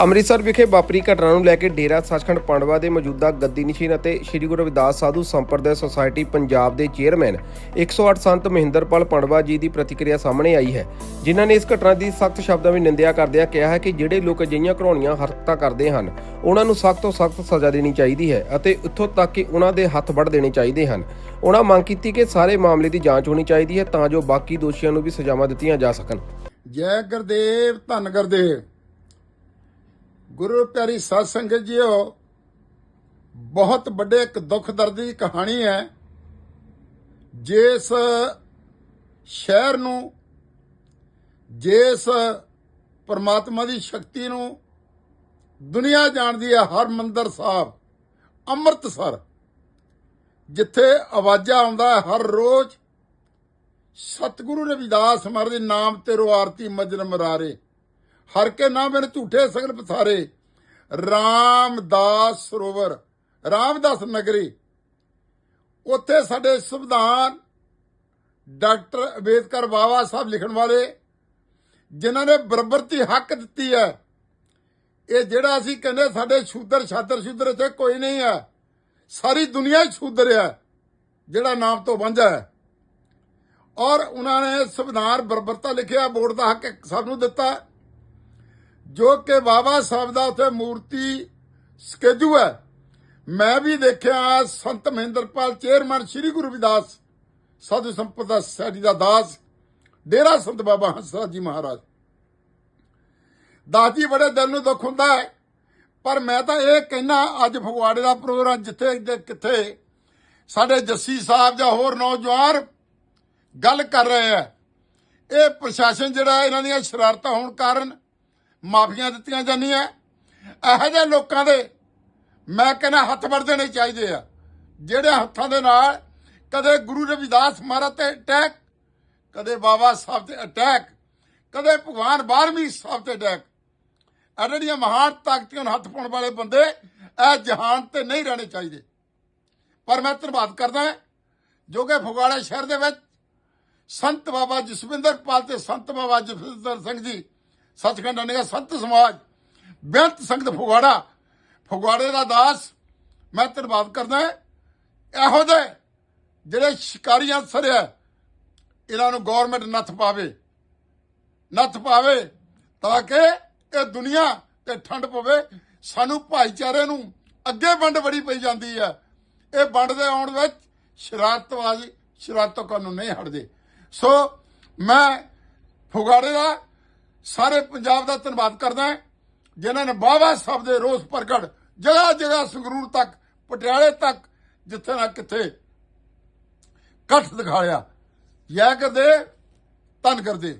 ਅੰਮ੍ਰਿਤਸਰ ਵਿਖੇ ਵਾਪਰੀ ਘਟਨਾ ਨੂੰ ਲੈ ਕੇ ਡੇਰਾ ਸੱਚਖੰਡ ਪਾਂਡਵਾ ਦੇ ਮੌਜੂਦਾ ਗੱਦੀ ਨਿਸ਼ੀਨ ਅਤੇ ਸ੍ਰੀ ਗੁਰੂ ਰਵਿਦਾਸ ਸਾਧੂ ਸੰਪਰਦਾਇ ਸੁਸਾਇਟੀ ਪੰਜਾਬ ਦੇ ਚੇਅਰਮੈਨ 108 ਸੰਤ ਮਹਿੰਦਰਪਾਲ ਪਾਂਡਵਾ ਜੀ ਦੀ ਪ੍ਰਤੀਕਿਰਿਆ ਸਾਹਮਣੇ ਆਈ ਹੈ, ਜਿਨ੍ਹਾਂ ਨੇ ਇਸ ਘਟਨਾ ਦੀ ਸਖਤ ਸ਼ਬਦਾਂ ਵਿੱਚ ਨਿੰਦਿਆ ਕਰਦਿਆਂ ਕਿਹਾ ਹੈ ਕਿ ਜਿਹੜੇ ਲੋਕ ਅਜਿਹੀਆਂ ਘਰਾਉਣੀਆਂ ਹਰਕਤਾਂ ਕਰਦੇ ਹਨ, ਉਹਨਾਂ ਨੂੰ ਸਖਤ ਤੋਂ ਸਖਤ ਸਜ਼ਾ ਦੇਣੀ ਚਾਹੀਦੀ ਹੈ ਅਤੇ ਇੱਥੋਂ ਤੱਕ ਕਿ ਉਹਨਾਂ ਦੇ ਹੱਥ ਵੱਢ ਦੇਣੇ ਚਾਹੀਦੇ ਹਨ। ਉਹਨਾਂ ਮੰਗ ਕੀਤੀ ਕਿ ਸਾਰੇ ਮਾਮਲੇ ਦੀ ਜਾਂਚ ਹੋਣੀ ਚਾਹੀਦੀ ਹੈ ਤਾਂ ਜੋ ਬਾਕੀ ਦੋਸ਼ੀਆਂ ਨੂੰ ਵੀ ਸਜ਼ਾਵਾਂ ਦਿੱਤੀਆਂ ਜਾ ਸਕਣ। ਜੈ ਗੁਰਦੇਵ, ਧੰਨ ਗੁਰਦੇਵ। ਗੁਰੂ ਪਿਆਰੀ ਸਾਧ ਸੰਗਤ ਜੀਓ, ਬਹੁਤ ਵੱਡੇ ਇੱਕ ਦੁੱਖ ਦਰਦ ਦੀ ਕਹਾਣੀ ਹੈ। ਜਿਸ ਸ਼ਹਿਰ ਨੂੰ, ਜਿਸ ਪਰਮਾਤਮਾ ਦੀ ਸ਼ਕਤੀ ਨੂੰ ਦੁਨੀਆ ਜਾਣਦੀ ਹੈ ਹਰਮੰਦਰ ਸਾਹਿਬ, ਅੰਮ੍ਰਿਤਸਰ, ਜਿੱਥੇ ਆਵਾਜ਼ਾ ਆਉਂਦਾ ਹੈ ਹਰ ਰੋਜ਼, ਸਤਿਗੁਰੂ ਰਵਿਦਾਸ ਮਹਾਰਾਜ ਦੇ ਨਾਮ ਤੇ ਰੋ ਆਰਤੀ ਮਜਨ ਮਰਾਰੇ। ਹਰ ਕੇ ਨਾ ਬਿਨ ਝੂਠੇ ਸਗਲ ਪਸਾਰੇ। ਰਾਮਦਾਸ ਸਰੋਵਰ, ਰਾਮਦਾਸ ਨਗਰੀ। ਉੱਥੇ ਸਾਡੇ ਸੰਵਿਧਾਨ ਡਾਕਟਰ ਅੰਬੇਦਕਰ ਬਾਵਾ ਸਾਹਿਬ ਲਿਖਣ ਵਾਲੇ, ਜਿਨ੍ਹਾਂ ਨੇ ਬਰਾਬਰਤੀ ਹੱਕ ਦਿੱਤੀ ਹੈ। ਇਹ ਜਿਹੜਾ ਅਸੀਂ ਕਹਿੰਦੇ ਸਾਡੇ ਸ਼ੂਦਰ ਛਾਦਰ ਸ਼ੂਦਰ ਇੱਥੇ ਕੋਈ ਨਹੀਂ ਹੈ। ਸਾਰੀ ਦੁਨੀਆ ਹੀ ਸ਼ੂਦਰ ਹੈ, ਜਿਹੜਾ ਨਾਮ ਤੋਂ ਵਾਂਝਾ ਹੈ। ਔਰ ਉਹਨਾਂ ਨੇ ਸੰਵਿਧਾਨ ਬਰਬਰਤਾ ਲਿਖਿਆ ਵੋਟ ਦਾ ਹੱਕ ਸਭ ਨੂੰ ਦਿੱਤਾ। ਜੋ ਕਿ ਬਾਬਾ ਸਾਹਿਬ ਦਾ ਉੱਥੇ ਮੂਰਤੀ ਸਕੇਜੂ ਹੈ। ਮੈਂ ਵੀ ਦੇਖਿਆ ਸੰਤ ਮਹਿੰਦਰਪਾਲ ਚੇਅਰਮੈਨ ਸ੍ਰੀ ਗੁਰੂ ਰਵਿਦਾਸ, ਸਾਧੂ ਸੰਪਦਾ ਸੋਸਾਇਟੀ ਦਾ ਦਾਸ, ਡੇਰਾ ਸੰਤ ਬਾਬਾ ਹੰਸਰਾਜ ਜੀ ਮਹਾਰਾਜ। ਦਾਸ ਜੀ ਬੜੇ ਦਿਲ ਨੂੰ ਦੁੱਖ ਹੁੰਦਾ ਹੈ, ਪਰ ਮੈਂ ਤਾਂ ਇਹ ਕਹਿਣਾ ਅੱਜ ਫਗਵਾੜੇ ਦਾ ਪ੍ਰੋਗਰਾਮ ਜਿੱਥੇ ਕਿੱਥੇ ਸਾਡੇ ਜੱਸੀ ਸਾਹਿਬ ਜਾਂ ਹੋਰ ਨੌਜਵਾਨ ਗੱਲ ਕਰ ਰਹੇ ਆ ਇਹ ਪ੍ਰਸ਼ਾਸਨ ਜਿਹੜਾ ਇਹਨਾਂ ਦੀਆਂ ਸ਼ਰਾਰਤਾਂ ਹੋਣ ਕਾਰਨ ਮਾਫੀਆਂ ਦਿੱਤੀਆਂ ਜਾਂਦੀਆਂ ਇਹੋ ਜਿਹੇ ਲੋਕਾਂ ਦੇ ਮੈਂ ਕਹਿੰਦਾ ਹੱਥ ਵੜ ਦੇਣੇ ਚਾਹੀਦੇ ਆ। ਜਿਹੜੇ ਹੱਥਾਂ ਦੇ ਨਾਲ ਕਦੇ ਗੁਰੂ ਰਵਿਦਾਸ ਮਹਾਰਾਜ ਤੇ ਅਟੈਕ, ਕਦੇ ਬਾਬਾ ਸਾਹਿਬ ਤੇ ਅਟੈਕ, ਕਦੇ ਭਗਵਾਨ ਬਾਰਵੀਂ ਸਾਹਿਬ ਤੇ ਅਟੈਕ, ਇਹ ਜਿਹੜੀਆਂ ਮਹਾਨ ਤਾਕਤਾਂ ਨੂੰ ਹੱਥ ਪਾਉਣ ਵਾਲੇ ਬੰਦੇ, ਇਹ ਜਹਾਨ ਤੇ ਨਹੀਂ ਰਹਿਣੇ ਚਾਹੀਦੇ। ਪਰ ਮੈਂ ਧੰਨਵਾਦ ਕਰਦਾ ਜੋ ਕਿ ਫਗਵਾੜਾ ਸ਼ਹਿਰ ਦੇ ਵਿੱਚ ਸੰਤ ਬਾਬਾ ਜਸਵਿੰਦਰ ਪਾਲ ਤੇ ਸੰਤ ਬਾਬਾ ਜਸਵਿੰਦਰ ਸਿੰਘ ਜੀ ਸੱਚਖੰਡ ਨੇ ਸੰਤ ਸਮਾਜ ਬੇਅੰਤ ਸੰਗਤ ਫਗਵਾੜਾ। ਫਗਵਾੜੇ ਦਾ ਦਾਸ ਮੈਂ ਧੰਨਵਾਦ ਕਰਦਾ ਇਹੋ ਜਿਹੇ ਜਿਹੜੇ ਸ਼ਿਕਾਰੀ ਅਨਸਰ ਹੈ, ਇਹਨਾਂ ਨੂੰ ਗਵਰਨਮੈਂਟ ਨੱਥ ਪਾਵੇ ਨੱਥ ਪਾਵੇ ਤਾਂ ਕਿ ਇਹ ਦੁਨੀਆ ਤੇ ਠੰਡ ਪਵੇ। ਸਾਨੂੰ ਭਾਈਚਾਰੇ ਨੂੰ ਅੱਗੇ ਵੰਡ ਬੜੀ ਪਈ ਜਾਂਦੀ ਹੈ। ਇਹ ਵੰਡ ਦੇ ਆਉਣ ਵਿੱਚ ਸ਼ਰਾਰਤਵਾਜੀ ਸ਼ਰਾਰਤੋਂ ਕਾਨੂੰਨ ਨਹੀਂ ਹਟਦੇ। ਸੋ ਮੈਂ ਫੁਗਾੜੇ ਦਾ ਸਾਰੇ ਪੰਜਾਬ ਦਾ ਧੰਨਵਾਦ ਕਰਦਾ ਹਾਂ, ਜਿਨ੍ਹਾਂ ਨੇ ਬਾਬਾ ਸਾਹਿਬ ਦੇ ਰੋਸ ਪ੍ਰਗਟ ਜਗ੍ਹਾ ਜਗ੍ਹਾ ਸੰਗਰੂਰ ਤੱਕ ਪਟਿਆਲੇ ਤੱਕ ਜਿੱਥੇ ਨਾ ਕਿੱਥੇ ਇਕੱਠ ਦਿਖਾਇਆ ਜੈ ਕਰਦੇ ਧੰਨ ਕਰਦੇ